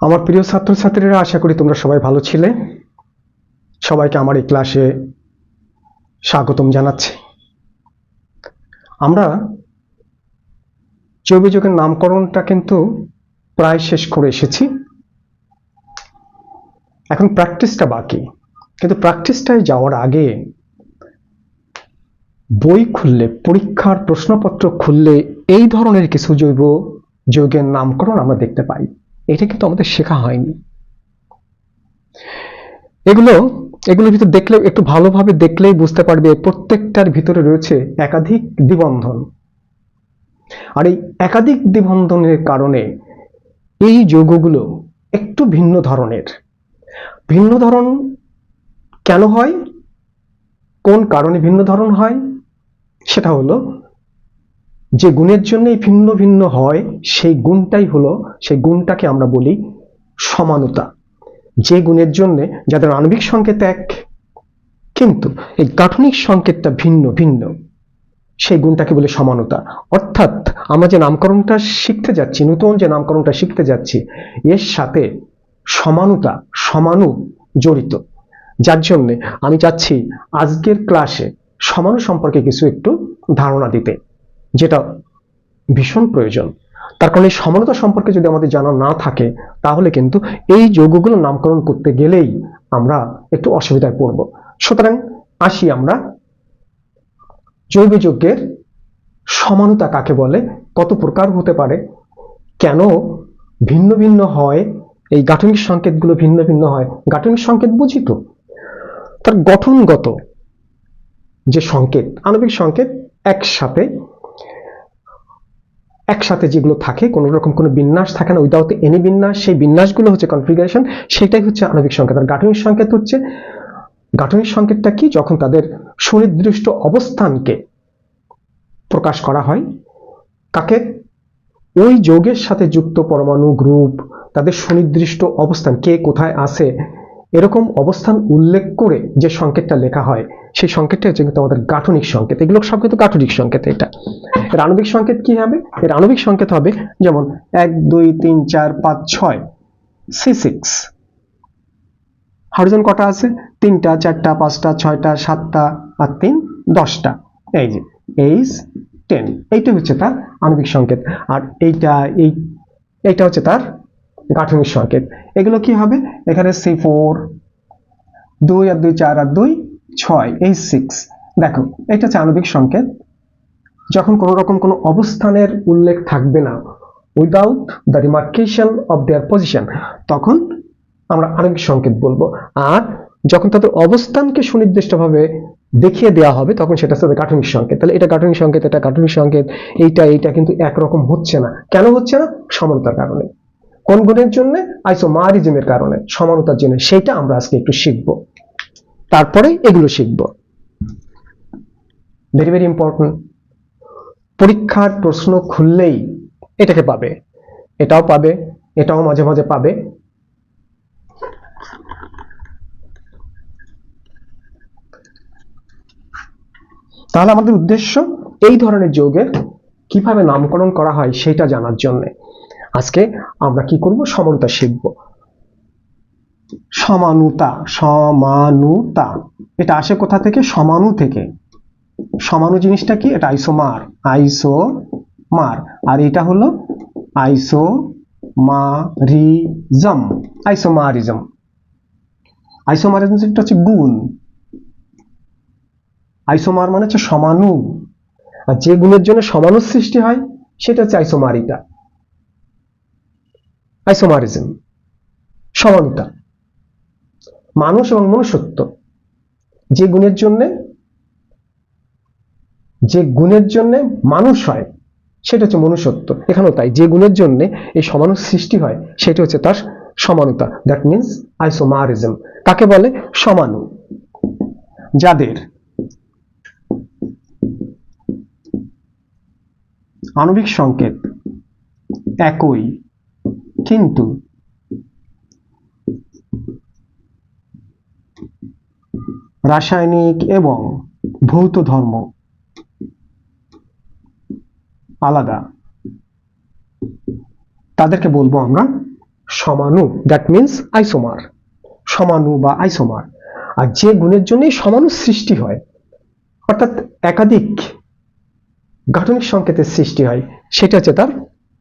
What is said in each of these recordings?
আমার প্রিয় ছাত্রছাত্রীরা, আশা করি তোমরা সবাই ভালো ছিলে। সবাইকে আমার এই ক্লাসে স্বাগতম জানাচ্ছি। আমরা জৈব যুগের নামকরণটা কিন্তু প্রায় শেষ করে এসেছি। এখন প্র্যাকটিসটা বাকি। কিন্তু প্র্যাকটিসটায় যাওয়ার আগে বই খুললে, পরীক্ষার প্রশ্নপত্র খুললে এই ধরনের কিছু জৈব যৌগের নামকরণ আমরা দেখতে পাই। এটা কিন্তু আমাদের শেখা হয়নি। এগুলো, এগুলোর ভিতর দেখলে একটু ভালোভাবে দেখলেই বুঝতে পারবে প্রত্যেকটার ভিতরে রয়েছে একাধিক দ্বিবন্ধন। আর এই একাধিক দ্বিবন্ধনের কারণে এই যৌগগুলো একটু ভিন্ন ধরনের। ভিন্ন ধরন কেন হয়? কোন কারণে ভিন্ন ধরন হয়? সেটা হলো যে গুণের জন্যই ভিন্ন ভিন্ন হয়, সেই গুণটাই হলো, সেই গুণটাকে আমরা বলি সমানতা। যে গুণের জন্য যাদের আণবিক সংকেত এক, কিন্তু এই গাঠনিক সংকেতটা ভিন্ন ভিন্ন, সেই গুণটাকে বলে সমানতা। অর্থাৎ আমরা যে নামকরণটা শিখতে যাচ্ছি, নতুন যে নামকরণটা শিখতে যাচ্ছি, এর সাথে সমানতা, সমানু জড়িত। যার জন্যে আমি চাচ্ছি আজকের ক্লাসে সমানু সম্পর্কে কিছু একটু ধারণা দিতে। যেটা ভীষণ প্রয়োজন। তার কারণে সমানতা সম্পর্কে যদি আমাদের জানা না থাকে, তাহলে কিন্তু এই যৌগগুলো নামকরণ করতে গেলেই আমরা একটু অসুবিধায় পড়ব। সুতরাং আসি আমরা জৈব যৌগের সমানতা কাকে বলে, কত প্রকার হতে পারে, কেন ভিন্ন ভিন্ন হয়, এই গাঠনিক সংকেতগুলো ভিন্ন ভিন্ন হয়। গাঠনিক সংকেত বুঝি তো? তার গঠনগত যে সংকেত, আণবিক সংকেত একসাথে একসাথে যেগুলো থাকে, কোনো রকম কোনো বিন্যাস থাকে না উইদাউট এনি বিন্যাস, সেই বিন্যাসগুলো হচ্ছে কনফিগারেশন সেটাই হচ্ছে আণবিক সংকেত। আর গাঠনিক সংকেত হচ্ছে, গাঠনিক সংকেতটা কি? যখন তাদের সুনির্দিষ্ট অবস্থানকে প্রকাশ করা হয় কাকে ওই যৌগের সাথে যুক্ত পরমাণু, গ্রুপ, তাদের সুনির্দিষ্ট অবস্থান, কে কোথায় আছে এরকম অবস্থান উল্লেখ করে যে সংকেতটা লেখা হয়, সেই সংকেতটা হচ্ছে কিন্তু আমাদের গাঠনিক সংকেত। এগুলো সব কিন্তু গাঠনিক সংকেত এটা। এর আণবিক সংকেত কি হবে? এর আণবিক সংকেত হবে যেমন এক, দুই, তিন, চার, পাঁচ, ছয়, সি, সিক্স। হাইড্রোজেন কটা আছে? তিনটা, চারটা, পাঁচটা, ছয়টা, সাতটা আর তিন, দশটা। এই যে, এইচ টেন। এইটা হচ্ছে তার আণবিক সংকেত। আর এইটা, এই, এইটা হচ্ছে তার গাঠনিক সংকেত। এগুলো কি হবে? এখানে সি ফোর, দুই আর দুই, চার আর দুই, ছয়, এই সিক্স দেখো, এটা আণবিক সংকেত। যখন কোনো রকম কোনো অবস্থানের উল্লেখ থাকবে না without the demarcation of their position তখন আমরা আণবিক সংকেত বলব। আর যখন তাদের অবস্থানকে সুনির্দিষ্টভাবে দেখিয়ে দেওয়া হবে, তখন সেটা হচ্ছে গাঠনিক সংকেত। তাহলে এটা গাঠনিক সংকেত, এটা গাঠনিক সংকেত, এইটা এইটা কিন্তু একরকম হচ্ছে না। কেন হচ্ছে না? সমানতার কারণে। কোন গুণের জন্য? আইসোমারিজমের কারণে, সমানতার জন্য। সেটা আমরা আজকে একটু শিখব। তারপরে এগুলো শিখব। ভেরি ভেরি ইম্পর্টেন্ট পরীক্ষার প্রশ্ন খুললেই এটাকে পাবে। এটাও পাবে, এটাও মাঝে মাঝে পাবে। তাহলে আমাদের উদ্দেশ্য, এই ধরনের যৌগের কীভাবে নামকরণ করা হয় সেটা জানার জন্য। আজকে আমরা কি করব? সমানুতা শিখব। সমানুতা সমানুতা। এটা আসে কোথা থেকে? সমানু থেকে। সমানু জিনিসটা কি? এটা আইসোমার। আইসোমার। আর এটা হলো আইসোমারিজম। আইসোমারিজম। আইসোমারিজম হচ্ছে গুণ। আইসোমার মানে হচ্ছে সমানু। আর যে গুণের জন্য সমানু সৃষ্টি হয়, সেটা হচ্ছে আইসোমারিটা। আইসোমারিজম, সমানুতা। মানুষ এবং মনুষ্যত্ব। যে গুণের জন্য, যে গুণের জন্য মানুষ হয়, সেটা হচ্ছে মনুষ্যত্ব। এখানেও তাই। যে গুণের জন্য এই সমানু সৃষ্টি হয়, সেটা হচ্ছে তার সমানুতা। দ্যাট মিনস আইসোমারিজম কাকে বলে? সমানু। যাদের আণবিক সংকেত একই কিন্তু রাসায়নিক এবং ভৌত ধর্ম আলাদা। তাদেরকে বলব আমরা সমাণু দ্যাট মিন্স আইসোমার সমাণু বা আইসোমার আর যে গুণের জন্যই সমাণু সৃষ্টি হয়, অর্থাৎ একাধিক গাঠনিক সংকেতের সৃষ্টি হয়, সেটা হচ্ছে তার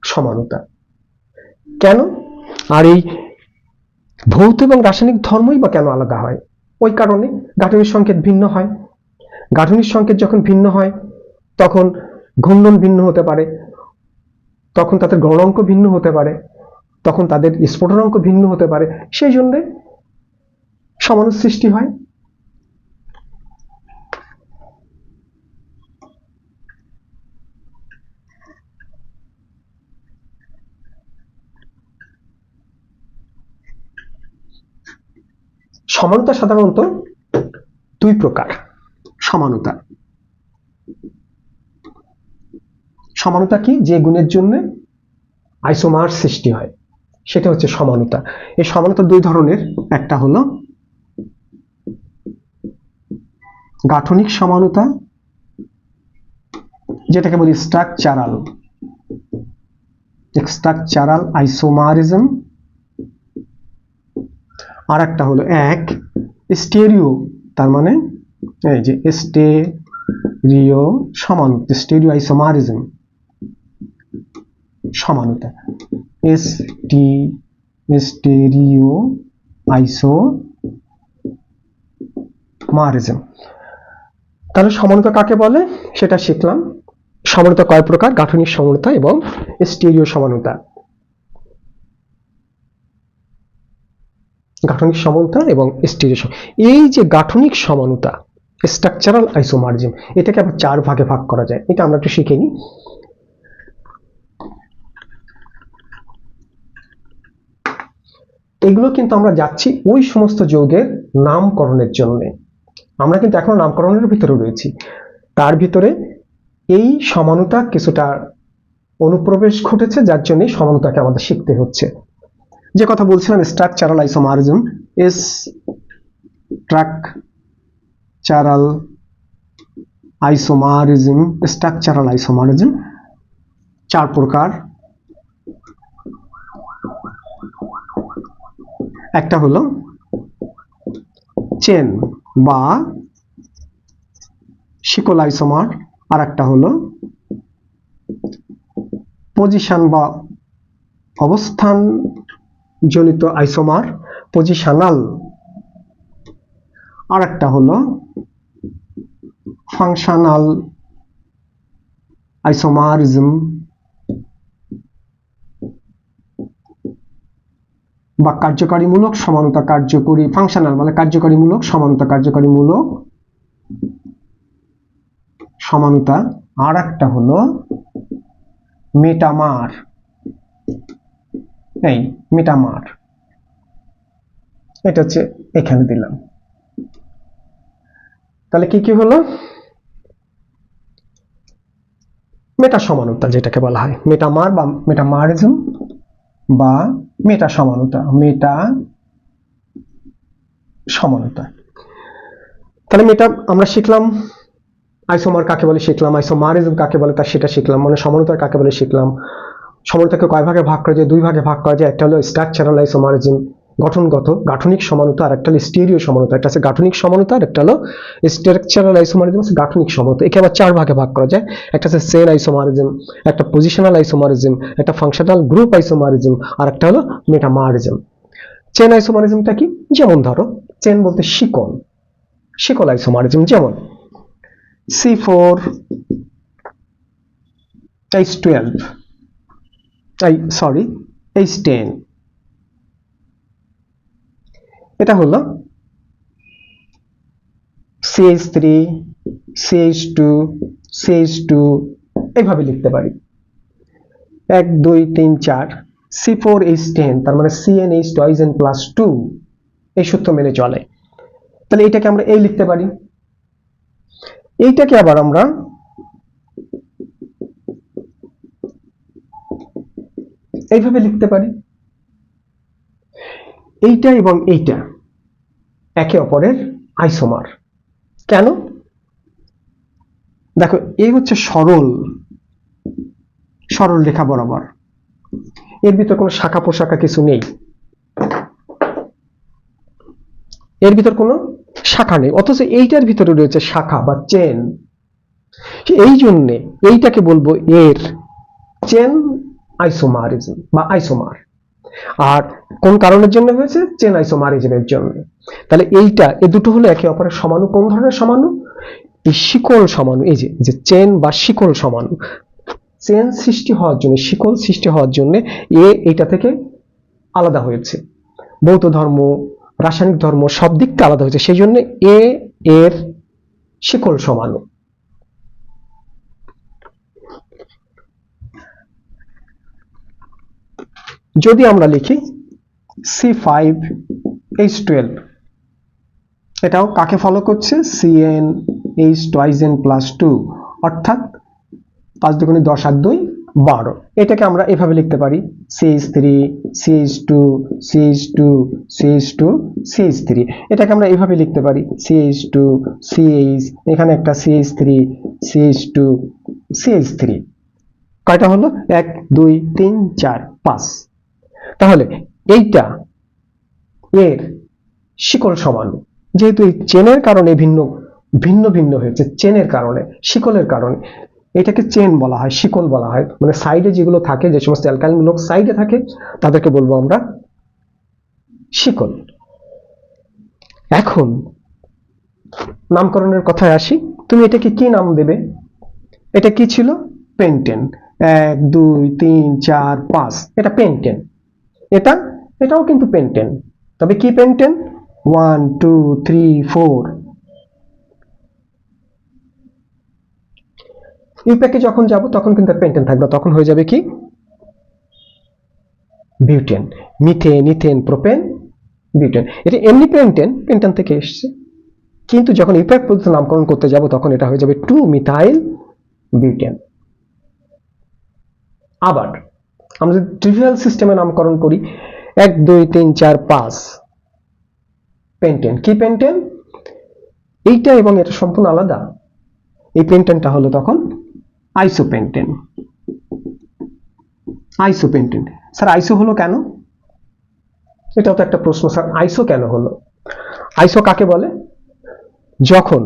সমানুতা। কেন? আর এই ভৌত এবং রাসায়নিক ধর্মই বা কেন আলাদা হয়? ওই কারণে গাঠনিক সংকেত ভিন্ন হয়। গাঠনিক সংকেত যখন ভিন্ন হয়, তখন ঘূর্ণন ভিন্ন হতে পারে। তখন তাদের গণাঙ্ক ভিন্ন হতে পারে। তখন তাদের স্ফোটনাঙ্ক ভিন্ন হতে পারে। সেই জন্যে সমানু সৃষ্টি হয়। সমানতা সাধারণত দুই প্রকার। সমানতা। সমানতা কি? যে গুণের জন্য আইসোমার সৃষ্টি হয় সেটা হচ্ছে সমানতা। এই সমানতা দুই ধরনের একটা হলো গাঠনিক সমানতা যেটাকে বলি স্ট্রাকচারাল স্ট্রাকচারাল আইসোমারিজম আর একটা হলো এক, স্টেরিও, তার মানে এই যে স্টেরিও সমানতা স্টেরিও আইসোমারিজম সমানতা। এস টি স্টেরিও আইসো মারিজম তাহলে সমানতা কাকে বলে? সেটা শিখলাম। সমানতা কয় প্রকার? গাঠনিক সমানতা এবং স্টেরিও সমানতা। গাঠনিক সমানতা এবং স্টেরিও সম- এই যে গাঠনিক সমানতা স্ট্রাকচারাল আইসোমার্জিম এটাকে আবার চার ভাগে ভাগ করা যায়। এটা আমরা একটু শিখে নিই। এগুলো কিন্তু আমরা যাচ্ছি ওই সমস্ত যৌগের নামকরণের জন্য। আমরা কিন্তু এখনও নামকরণের ভিতরে রয়েছি। তার ভিতরে এই সমানতা কিছুটা অনুপ্রবেশ ঘটেছে, যার জন্য সমানতাকে আমাদের শিখতে হচ্ছে। যে কথা বলছিলাম structural isomerism as structural isomerism structural isomerism চার প্রকার। একটা হলো চেন বা শিকল আইসোমার আর একটা হলো পজিশন বা অবস্থান জনিত আইসোমার পজিশনাল। আর একটা হলো ফাংশনাল আইসোমারিজম। বা কার্যকারীমূলক সমানতা কার্যকরী, ফাংশনাল মানে কার্যকারীমূলক সমানতা কার্যকারীমূলক সমানতা। আর একটা হলো মেটামার। এই মেটামার। এটা হচ্ছে এখানে দিলাম। তাহলে কি কি হলো? মেটা সমানতা যেটাকে বলা হয়। মেটামার বা মেটামারিজম বা মেটা সমানতা। মেটা সমানতা। তাহলে মেটা আমরা শিখলাম। আইসোমার কাকে বলে শিখলাম? আইসোমারিজম কাকে বলে? তা সেটা শিখলাম। মানে সমানতা কাকে বলে শিখলাম? সমানতাকে কয় ভাগে ভাগ করা যায় দুই ভাগে ভাগ করা যায়, একটা হলো স্ট্রাকচারাল আইসোমারিজম গঠনগত, গাঠনিক সমানতা, আর একটা হলো স্টেরিও সমানতা। একটা আছে গাঠনিক সমানতা, আর একটা হলো স্ট্রাকচারাল আইসোমারিজম আছে গাঠনিক সমানতা। একে আবার চার ভাগে ভাগ করা যায়। একটা আছে সেল আইসোমারিজম একটা পজিশনাল আইসোমারিজম একটা ফাংশনাল গ্রুপ আইসোমারিজম আর একটা হলো মেটামারিজম চেন আইসোমারিজমটা কি? যেমন ধরো চেন বলতে শিকল। শিকল আইসোমারিজম যেমন। সি ফোর এইচ টুয়েলভ এই সরি এইচ টেন এটা হলো CH three CH two CH two এইভাবে লিখতে পারি। এক, দুই, তিন, চার সি ফোর এইচ টেন তার মানে Cn H twice n plus two এই সূত্র মেনে চলে। তাহলে এইটাকে আমরা এই লিখতে পারি। এইটাকে আবার আমরা এইভাবে লিখতে পারি। এইটা এবং এইটা একে অপরের আইসোমার। কেন? দেখো এই হচ্ছে সরল সরল রেখা বরাবর। এর ভিতর কোনো শাখা পোশাখা কিছু নেই। এর ভিতর কোনো শাখা নেই, অথচ এইটার ভিতরে রয়েছে শাখা বা চেন। এই জন্যে এইটাকে বলব এর। চেন আইসোমারিজম বা আইসোমার আর কোন কারণের জন্য হয়েছে? চেন আইসোমারিজমের জন্য। তাহলে এইটা এ দুটো হলো একে অপরের সমানু। কোন ধরনের সমানু? এই শিকল সমানু, এই যে যে চেন বা শিকল সমানু। চেন সৃষ্টি হওয়ার জন্য, শিকল সৃষ্টি হওয়ার জন্য এ এইটা থেকে আলাদা হয়েছে। বৌদ্ধ ধর্ম, রাসায়নিক ধর্ম সব দিকটা আলাদা হয়েছে। সেই জন্য এ এর শিকল সমানু। যদি আমরা লিখি সি ফাইভ এইচ টুয়েলভ এটাও কাকে ফলো করছে? Cn H twice n plus two অর্থাৎ পাঁচ দুগুণে দশ আর দুই বারো। এটাকে আমরা এভাবে লিখতে পারি CH three CH two CH two CH two CH three এটাকে আমরা এভাবে লিখতে পারি সিএইচ টু সিএইচ এখানে একটা CH three CH two CH three কয়টা হলো? এক, দুই, তিন, চার, পাঁচ। তাহলে এইটা এর শিকল সমান। যেহেতু এই চেনের কারণে ভিন্ন ভিন্ন ভিন্ন হয়েছে, চেনের কারণে, শিকলের কারণে, এটাকে চেন বলা হয়, শিকল বলা হয়। মানে সাইডে যেগুলো থাকে, যে সমস্ত অ্যালকালিন লোক সাইডে থাকে, তাদেরকে বলব আমরা শিকল। এখন নামকরণের কথায় আসি। তুমি এটাকে কি নাম দেবে? এটা কি ছিল? পেন্টেন। এক, দুই, তিন, চার, পাঁচ। এটা পেন্টেন। এটা, এটাও কিন্তু পেন্টেন তবে কি pentane one two three four ইউপ্যাকে যখন যাব, তখন কিন্তু পেন্টেন থাকবে তখন হয়ে যাবে কি? Butane methane ethane propane butane এটা এমনি পেন্টেন পেন্টেন থেকে এসছে। কিন্তু যখন ইউপ্যাক পদ্ধতি নামকরণ করতে যাব, তখন এটা হয়ে যাবে টু মিথাইল বিউটেন আবার আমরা যদি ট্রিভিয়াল সিস্টেমে নামকরণ করি, এক, দুই, তিন, চার, পাঁচ পেন্টেন কি পেন্টেন এইটা এবং এটা সম্পূর্ণ আলাদা। এই পেন্টেনটা হলো তখন আইসোপেন্টেন আইসোপেন্টেন স্যার আইসো হলো কেন? এটাও তো একটা প্রশ্ন, স্যার। আইসো কেন হলো? আইসো কাকে বলে? যখন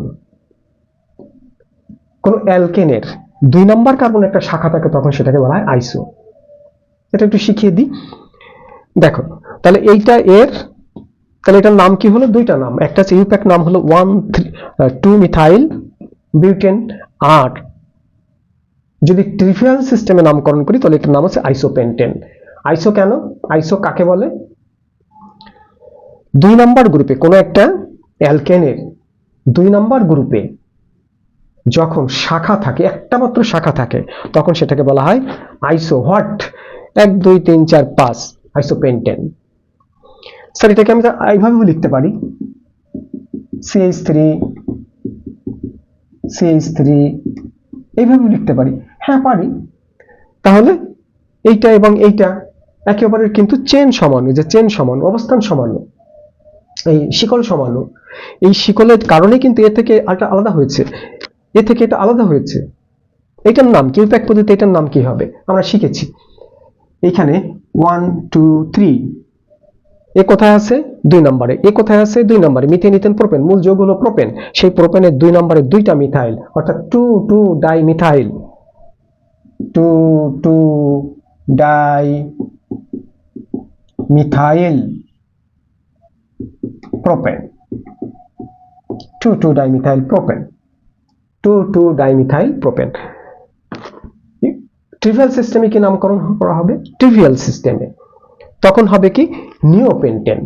কোন অ্যালকেনের দুই নম্বর কার্বন একটা শাখা থাকে, তখন সেটাকে বলা হয় আইসো এটা একটু শিখিয়ে দিই। দেখো, তাহলে এইটা এর, তাহলে এটার নাম কি হলো? দুইটা নাম। একটা হচ্ছে ইউপ্যাক, নাম হলো one three two methyl, butane, আর। যদি ট্রিভিয়াল সিস্টেমে নামকরণ করি, তাহলে এটার নাম হচ্ছে আইসোপেন্টেন। আইসো কেন? আইসো কাকে বলে? দুই নাম্বার গ্রুপে কোনো একটা অ্যালকেনের দুই নাম্বার গ্রুপে যখন শাখা থাকে, একটা মাত্র শাখা থাকে, তখন সেটাকে বলা হয় আইসো হোয়াট? এক, দুই, তিন, চার, পাঁচ আইসোপেন্টেন স্যার এটাকে আমি এইভাবেও লিখতে পারি। সিএইচ থ্রি সিএইচ থ্রি এইভাবেও লিখতে পারি। হ্যাঁ পারি। তাহলে এইটা এবং এইটা একে অপরের কিন্তু চেন সমান যে চেন সমান, অবস্থান সমান, এই শিকল সমান। এই শিকলের কারণে কিন্তু এ থেকে আরেকটা আলাদা হয়েছে। এ থেকে এটা আলাদা হয়েছে। এটার নাম কি? প্যাক পদ্ধতি এটার নাম কি হবে? আমরা শিখেছি। এইখানে ওয়ান টু থ্রি এ কোথায় আছে? দুই নম্বরে। এ কোথায় আছে? দুই নম্বরে। মিথেন ইথেন প্রোপেন মূল যোগ হলো প্রোপেন সেই প্রোপেনের দুই নম্বরে দুইটা মিথাইল অর্থাৎ two two dimethyl two two dimethyl propane two two dimethyl propane two two dimethyl propane trivial সিস্টেমে কি নামকরণ করা হবে? ট্রিভিয়াল সিস্টেমে তখন হবে কি? নিও পেন্টেন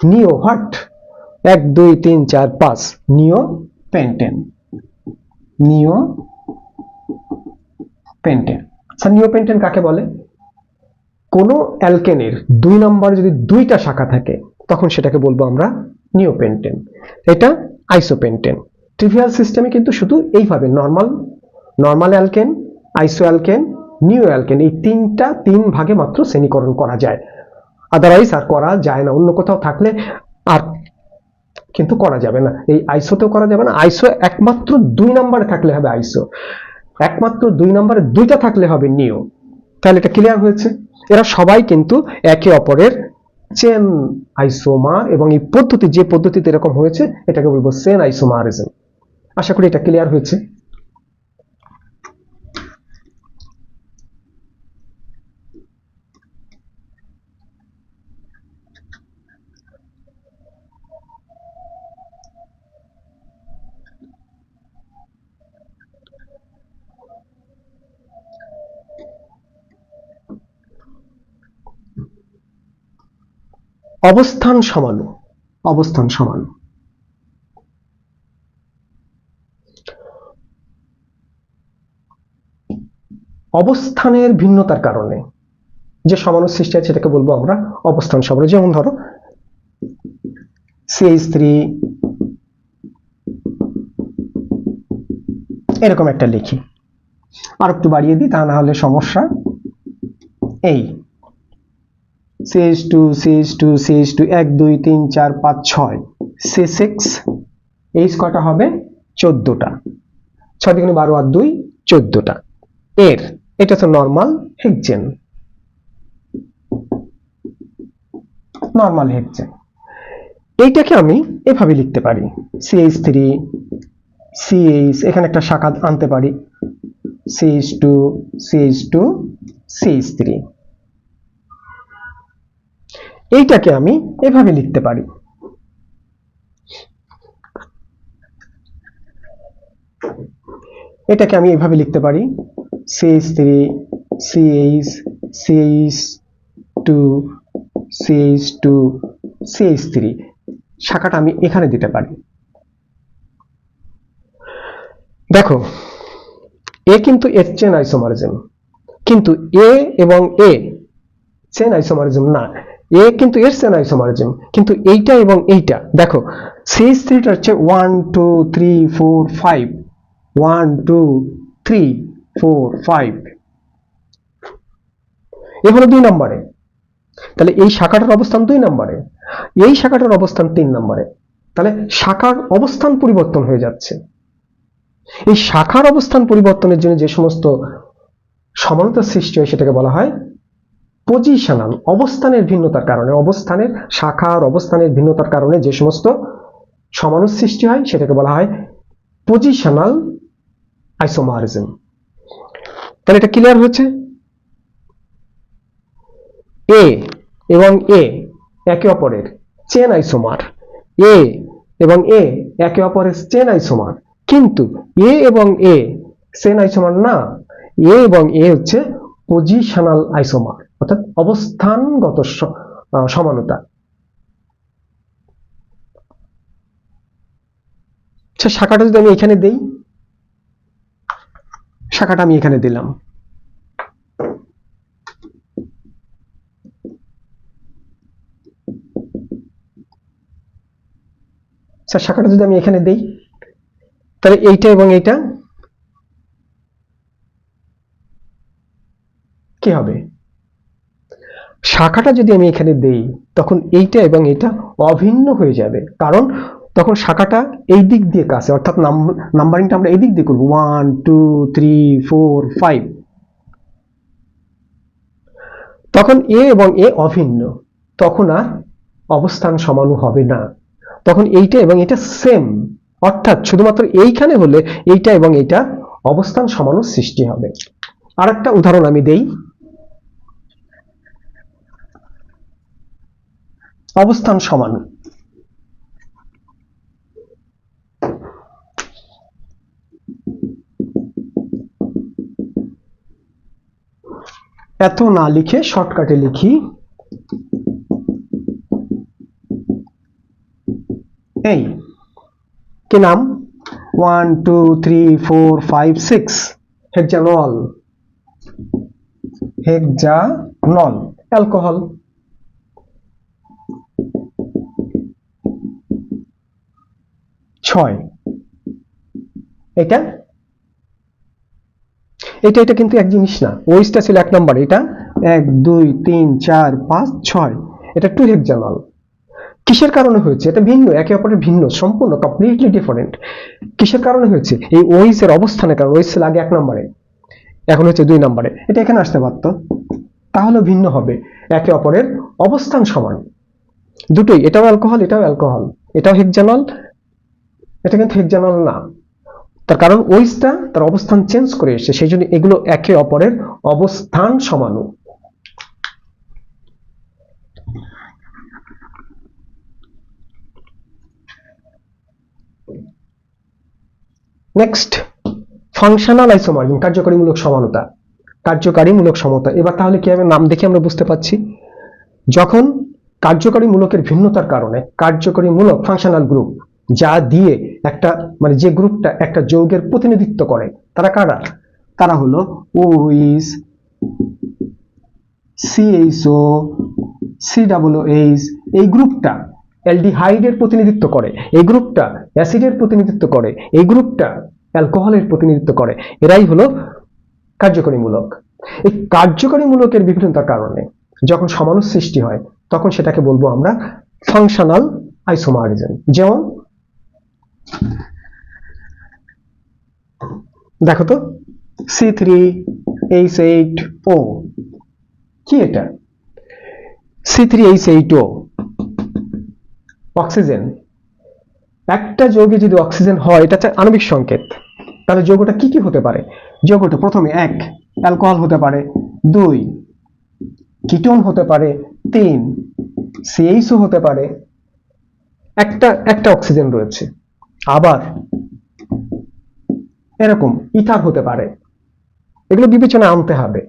নিও হোয়াট এক, দুই, তিন, চার, পাঁচ। নিও পেন্টেন নিও পেন্টেন স্যার নিও পেন্টেন কাকে বলে? কোনো অ্যালকেনের দুই নম্বরে যদি দুইটা শাখা থাকে, তখন সেটাকে বলব আমরা নিও পেন্টেন এটা আইসোপেন্টেন ট্রিভিয়াল সিস্টেমে কিন্তু শুধু এইভাবে normal normal alkane iso alkane neo alkane, এই তিনটা তিন ভাগে মাত্র শ্রেণীকরণ করা যায়। আদারওয়াইজ আর করা যায় না, অন্য কোথাও থাকলে আর কিন্তু করা যাবে না। এই আইসোতেও করা যাবে না, আইসো একমাত্র দুই নম্বরে থাকলে হবে আইসো। একমাত্র দুই নম্বরে দুইটা থাকলে হবে নিও তাহলে এটা ক্লিয়ার হয়েছে? এরা সবাই কিন্তু একে অপরের চেন আইসোমার এবং এই পদ্ধতি, যে পদ্ধতিতে এরকম হয়েছে, এটাকে বলব সেন আইসোমারিজম আশা করি এটা ক্লিয়ার হয়েছে। অবস্থান সমানু অবস্থান সমানু অবস্থানের ভিন্নতার কারণে যে সমানু সৃষ্টি আছে সেটাকে বলব আমরা অবস্থান সমানু যেমন ধরো সিএইচ থ্রি এরকম একটা লিখি। আর একটু বাড়িয়ে দিই, তা না হলে সমস্যা এই। CH two CH two CH two এক, দুই, তিন, চার, পাঁচ, ছয়। সি সিক্স এইচ কটা হবে? চোদ্দটা। ছয় দিকে বারো আর দুই, চোদ্দটা। এর, এটা তো নর্মাল হেক্সেন নর্মাল হেক্সেন এইটাকে আমি এভাবে লিখতে পারি। সিএইচ থ্রি সিএইচ এখানে একটা শাখা আনতে পারি। CH two CH two CH three এইটাকে আমি এভাবে লিখতে পারি। এটাকে আমি এভাবে লিখতে পারি। CH three CH CH two CH two CH three শাখাটা আমি এখানে দিতে পারি। দেখো এ কিন্তু এর চেন আইসোমারিজম। কিন্তু এ এবং এ চেন আইসোমারিজম না। এ কিন্তু এর চেন আইসোমারিজম কিন্তু এইটা এবং এইটা, দেখো সিএইচ থ্রিটা হচ্ছে one two three four five one two three four five এ হলো দুই নম্বরে, তাহলে এই শাখাটার অবস্থান দুই নম্বরে, এই শাখাটার অবস্থান তিন নম্বরে, তাহলে শাখার অবস্থান পরিবর্তন হয়ে যাচ্ছে। এই শাখার অবস্থান পরিবর্তনের জন্য যে সমস্ত সমানতা সৃষ্টি হয় সেটাকে বলা হয় পজিশনাল অবস্থানের ভিন্নতার কারণে, অবস্থানের শাখার অবস্থানের ভিন্নতার কারণে যে সমস্ত সমানুর সৃষ্টি হয়, সেটাকে বলা হয় পজিশনাল আইসোমারিজম তাহলে এটা ক্লিয়ার হচ্ছে এ এবং এ একে অপরের চেন আইসোমার এ এবং এ একে অপরের চেন আইসোমার কিন্তু এ এবং এ চেন আইসোমার না। এ এবং এ হচ্ছে পজিশনাল আইসোমার অর্থাৎ অবস্থানগত সমানতা। আচ্ছা শাখাটা যদি আমি এখানে দেই, শাখাটা আমি এখানে দিলাম। আচ্ছা শাখাটা যদি আমি এখানে দেই, তাহলে এইটা এবং এইটা কি হবে? শাখাটা যদি আমি এখানে দেই, তখন এইটা এবং এটা অভিন্ন হয়ে যাবে। কারণ তখন শাখাটা এই দিক দিয়ে কাছে, অর্থাৎ নাম্বারিংটা আমরা এই দিক দিয়ে করব। One two three four five তখন এ এবং এ অভিন্ন। তখন আর অবস্থান সমানু হবে না। তখন এইটা এবং এটা সেম অর্থাৎ শুধুমাত্র এইখানে হলে এইটা এবং এইটা অবস্থান সমানু সৃষ্টি হবে। আর একটা উদাহরণ আমি দেই। অবস্থান সমান। এত না লিখে শর্টকাটে লিখি। এই, কি নাম? One two three four five six hexanol hexanol alcohol ছয়। এটা? এটা এটা কিন্তু এক জিনিস না। ওইসটা ছিল এক নম্বর। এটা এক, দুই, তিন, চার, পাঁচ, ছয়। এটা টু হেক্সানল কিসের কারণে হয়েছে? এটা ভিন্ন, একে অপরের ভিন্ন, সম্পূর্ণ কমপ্লিটলি ডিফারেন্ট কিসের কারণে হয়েছে? এই ওইস এর অবস্থানের কারণে। ওইস ছিল আগে এক নম্বরে। এখন হচ্ছে দুই নম্বরে। এটা এখানে আসতে পারত। তাহলে ভিন্ন হবে। একে অপরের অবস্থান সমান। দুটোই। এটাও অ্যালকোহল এটাও অ্যালকোহল এটাও হেক্সানল এটা কিন্তু হেক্সানল না। তার কারণ ওইসটা তার অবস্থান চেঞ্জ করে এসেছে, সেই জন্য এগুলো একে অপরের অবস্থান সমানু। নেক্সট ফাংশনাল আইসোমার্জিন কার্যকারীমূলক সমানতা, কার্যকারীমূলক সমতা। এবার তাহলে কি হবে? নাম দেখে আমরা বুঝতে পারছি। যখন কার্যকরী মূলকের ভিন্নতার কারণে কার্যকরী মূলক ফাংশনাল গ্রুপ যা দিয়ে একটা মানে যে গ্রুপটা একটা যৌগের প্রতিনিধিত্ব করে, তারা কারা? তারা হলো ওইস CHO C double O H, এই গ্রুপটা অ্যালডিহাইডের প্রতিনিধিত্ব করে, এই গ্রুপটা অ্যাসিডের প্রতিনিধিত্ব করে, এই গ্রুপটা অ্যালকোহলের প্রতিনিধিত্ব করে, এরাই হলো কার্যকরীমূলক। এই কার্যকরীমূলকের বিভিন্নতার কারণে যখন সমানুষ সৃষ্টি হয়, তখন সেটাকে বলব আমরা ফাংশনাল আইসোমারিজম যেমন দেখো তো C three H eight O কি এটা? C three H eight O oxygen একটা যৌগে যদি অক্সিজেন হয়, এটা হচ্ছে আণবিক সংকেত। তাহলে যৌগটা কি কি হতে পারে? যৌগটা প্রথমে এক, অ্যালকোহল হতে পারে। দুই, কিটোন হতে পারে। তিন সিএইচও হতে পারে। একটা একটা অক্সিজেন রয়েছে। আবার এরকম ইথার হতে পারে। এগুলো বিবেচনা আনতে হবে।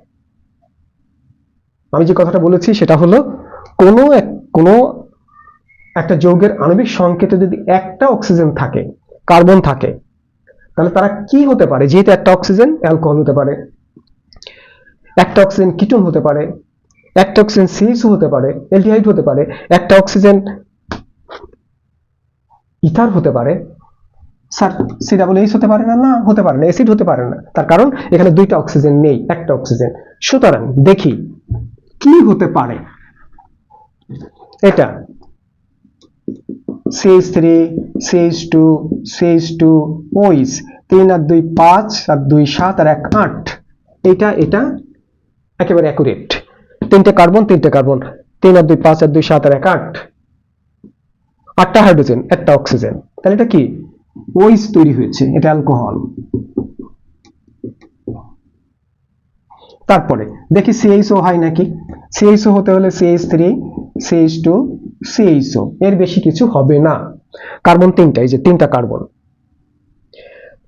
আমি যে কথাটা বলেছি, সেটা হলো কোনো এক, কোনো একটা যৌগের আণবিক সংকেতে যদি একটা অক্সিজেন থাকে, কার্বন থাকে, তাহলে তারা কি হতে পারে? যেহেতু একটা অক্সিজেন, অ্যালকোহল হতে পারে, একটা অক্সিজেন কিটোন হতে পারে, একটা অক্সিজেন সিএসও হতে পারে এলডিহাইড হতে পারে, একটা অক্সিজেন ইথার হতে পারে স্যার এইচ হতে পারে না না, হতে পারে না অ্যাসিড হতে পারে না। তার কারণ এখানে দুইটা অক্সিজেন নেই, একটা অক্সিজেন সুতরাং দেখি, কি হতে পারে? এটা CH three CH two CH two OH তিন আর দুই পাঁচ, আর দুই সাত, আর এক আট। এটা এটা একেবারে অ্যাকুরেট তিনটে কার্বন তিনটে কার্বন তিন আর দুই পাঁচ, আর দুই সাত, আর এক আট। আটটা হাইড্রোজেন একটা অক্সিজেন তাহলে এটা কি? ওইস তৈরি হয়েছে, এটা অ্যালকোহল তারপরে, দেখি সিএইচও হয় নাকি? সিএইচও হতে হলে CH three CH two CHO এর বেশি কিছু হবে না। কার্বন তিনটা, এই যে তিনটা কার্বন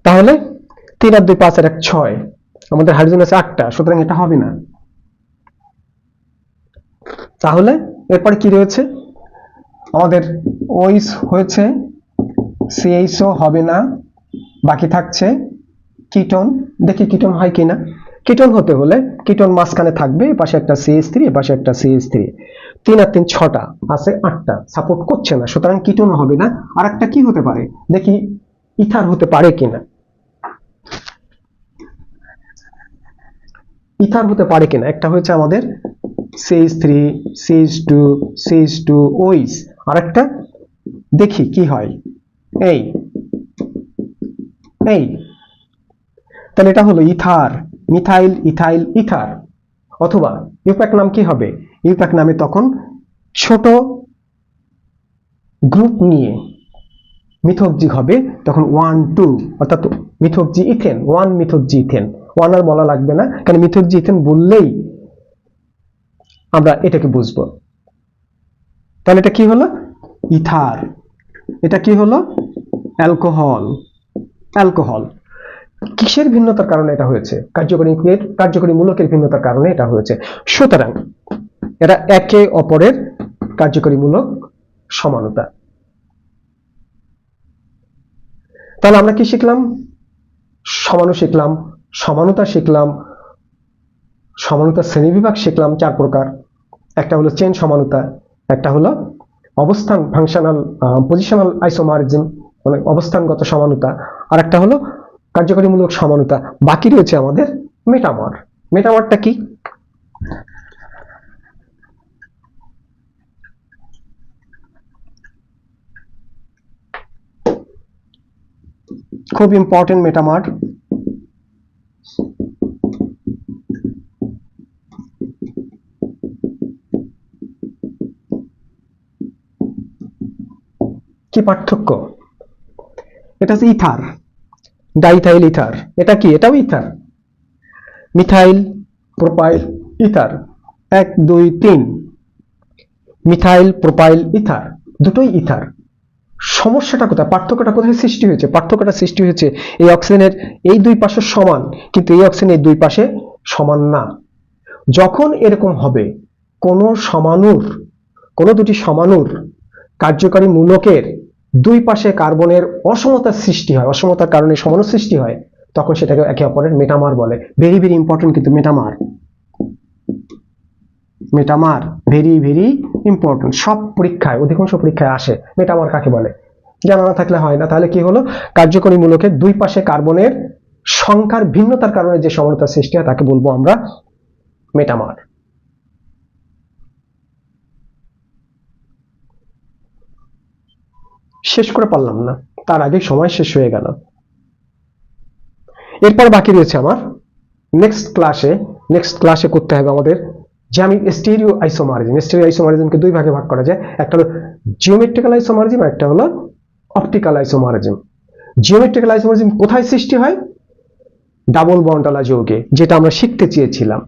তাহলে তিন আর দুই পাঁচ আর এক ছয়, আমাদের হাইড্রোজেন আছে আটটা, সুতরাং এটা হবে না। তাহলে এরপরে কি রয়েছে? আমাদের ওইস হয়েছে সিএইচও হবে না, বাকি থাকছে কিটোন দেখি কিটোন হয় কিনা। কিটোন হতে হলে কিটোন মাঝখানে থাকবে এপাশে একটা সিএস থ্রি এপাশে একটা সিএস থ্রি তিন আর তিন ছটা, আছে আটটা সাপোর্ট করছে না, সুতরাং কিটোন হবে না। আর একটা কি হতে পারে? দেখি ইথার হতে পারে কিনা। ইথার হতে পারে কিনা। একটা হয়েছে আমাদের CS three CS two CS two ওইস আর একটা দেখি কি হয়। এই এই, তাহলে এটা হলো ইথার, মিথাইল, ইথাইল, ইথার, অথবা ইউপ্যাক নাম কি হবে? ইউপ্যাক নামে তখন ছোট গ্রুপ নিয়ে মিথকজি হবে, তখন ওয়ান, টু, অর্থাৎ methoxy ethane, one methoxy ethane. One আর বলা লাগবে না, কারণ মিথকজি ইথেন বললেই আমরা এটাকে বুঝব। তাহলে এটা কি হলো? ইথার। এটা কি হলো? অ্যালকোহল। অ্যালকোহল। কিসের ভিন্নতার কারণে এটা হয়েছে? কার্যকরী কার্যকরী মূলকের ভিন্নতার কারণে এটা হয়েছে। সুতরাং, এরা একে অপরের কার্যকরী মূলক সমানতা। তাহলে আমরা কি শিখলাম? সমানু শিখলাম, সমানতা শিখলাম, সমানতা শ্রেণীবিভাগ শিখলাম, চার প্রকার। একটা হলো চেন সমানতা, একটা হলো অবস্থান ফাংশনাল পজিশনাল আইসোমারিজম মানে অবস্থানগত সমানতা। আর একটা হলো কার্যকরীমূলক সমানতা। বাকি রয়েছে আমাদের মেটামর। মেটামরটা কি? খুব ইম্পর্টেন্ট মেটামার। কি পার্থক্য? এটা হচ্ছে ইথার। Diethyl ether. এটা কি? এটাও ইথার। Methyl propyl ether. এক, দুই, তিন। Methyl propyl ether. দুটোই ইথার। সমস্যাটা কোথায়? পার্থক্যটা কোথায় সৃষ্টি হয়েছে? পার্থক্যটা সৃষ্টি হয়েছে এই অক্সিজেনের এই দুই পাশে সমান, কিন্তু এই অক্সিজেন এই দুই পাশে সমান না। যখন এরকম হবে, কোনো সমানুর, কোনো দুটি সমানুর কার্যকারী মূলকের দুই পাশে কার্বনের অসমতার সৃষ্টি হয়, অসমতার কারণে সমাণু সৃষ্টি হয়, তখন সেটাকে একে অপরের মেটামার বলে। ভেরি ভেরি ইম্পর্টেন্ট কিন্তু metamer. Metamer very very important সব পরীক্ষায়, অধিকাংশ পরীক্ষায় আসে। মেটামার কাকে বলে? জানা না থাকলে হয় না। তাহলে কি হলো? কার্যকরী মূলকে দুই পাশে কার্বনের সংখ্যার ভিন্নতার কারণে যে সমানতার সৃষ্টি হয়, তাকে বলব আমরা মেটামার। শেষ করে পারলাম না। তার আগে সময় শেষ হয়ে গেল। এরপর বাকি রয়েছে আমার। নেক্সট ক্লাসে নেক্সট ক্লাসে করতে হবে আমাদের আমি স্টেরিও আইসোমারিজম স্টেরিও আইসোমারিজমকে দুই ভাগে ভাগ করা যায়। একটা হলো জিওমেট্রিক্যাল আইসোমারিজম একটা হলো অপটিক্যাল আইসোমারিজম জিওমেট্রিক্যাল আইসোমারিজম কোথায় সৃষ্টি হয়? ডাবল বন্ডালা যৌগে, যেটা আমরা শিখতে চেয়েছিলাম।